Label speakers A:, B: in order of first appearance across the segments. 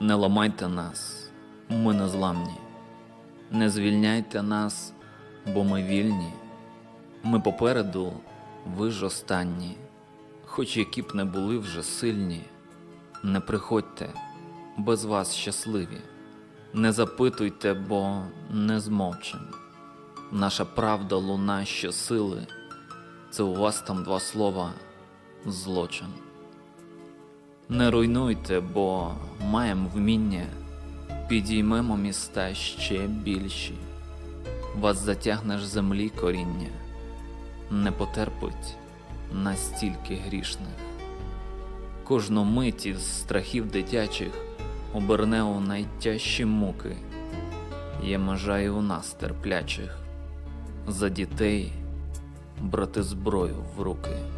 A: Не ламайте нас, ми незламні. Не звільняйте нас, бо ми вільні. Ми попереду, ви ж останні. Хоч які б не були вже сильні, не приходьте, без вас щасливі. Не запитуйте, бо не змовчим. Наша правда луна щосили, це у вас там два слова злочин. Не руйнуйте, бо маємо вміння, підіймемо міста ще більші. Вас затягне ж землі коріння, не потерпить настільки грішних. Кожну мить із страхів дитячих оберне у найтяжчі муки, є межа і у нас терплячих, за дітей брати зброю в руки.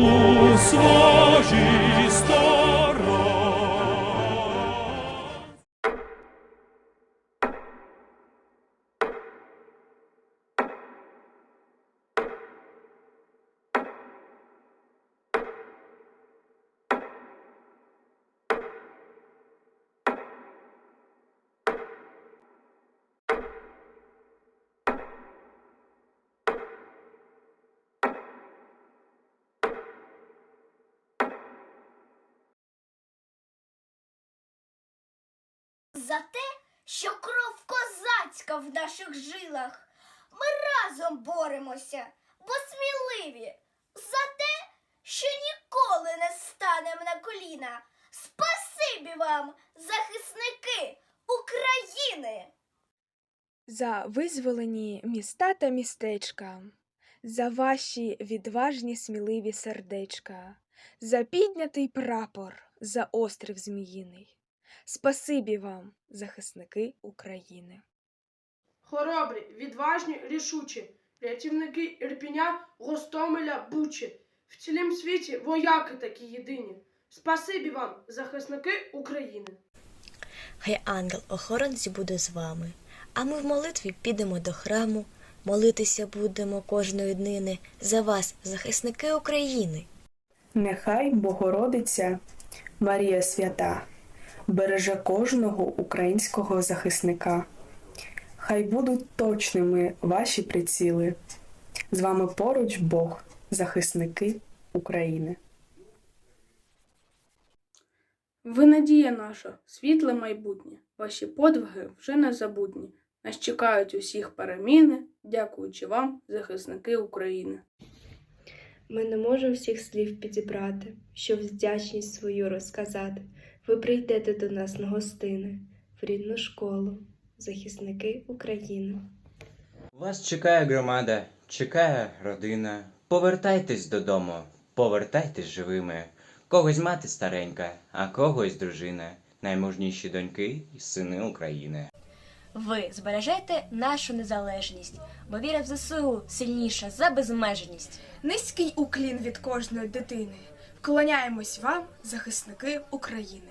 B: у своїй стороні.
C: За те, що кров козацька в наших жилах. Ми разом боремося, бо сміливі, за те, що ніколи не станемо на коліна. Спасибі вам, захисники України!
D: за визволені міста та містечка, за ваші відважні сміливі сердечка, за піднятий прапор, за острів Зміїний. Спасибі вам, захисники України.
E: Хоробрі, відважні, рішучі, рятівники Ірпіня, Гостомеля, Бучі. В цілім світі вояки такі єдині. Спасибі вам, захисники України.
F: Хай ангел-охоронці буде з вами, а ми в молитві підемо до храму, молитися будемо кожної днини за вас, захисники України.
G: Нехай Богородиця, Марія Свята, береже кожного українського захисника. Хай будуть точними ваші приціли. З вами поруч Бог, захисники України.
E: Ви надія наша, світле майбутнє. Ваші подвиги вже незабутні. Нас чекають усіх переміни, дякуючи вам, захисники України.
H: Ми не можемо всіх слів підібрати, щоб вдячність свою розказати. Ви прийдете до нас на гостини в рідну школу, захисники України.
I: Вас чекає громада, чекає родина. Повертайтесь додому, повертайтесь живими. Когось мати старенька, а когось дружина. Наймужніші доньки і сини України.
F: Ви збережете нашу незалежність, бо віра в ЗСУ сильніша за безмежність.
D: Низький уклін від кожної дитини. Вклоняємось вам, захисники України.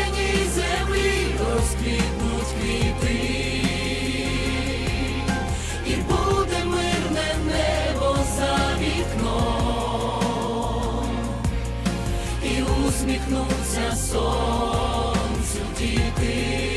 J: усміхнуться сонцю діти.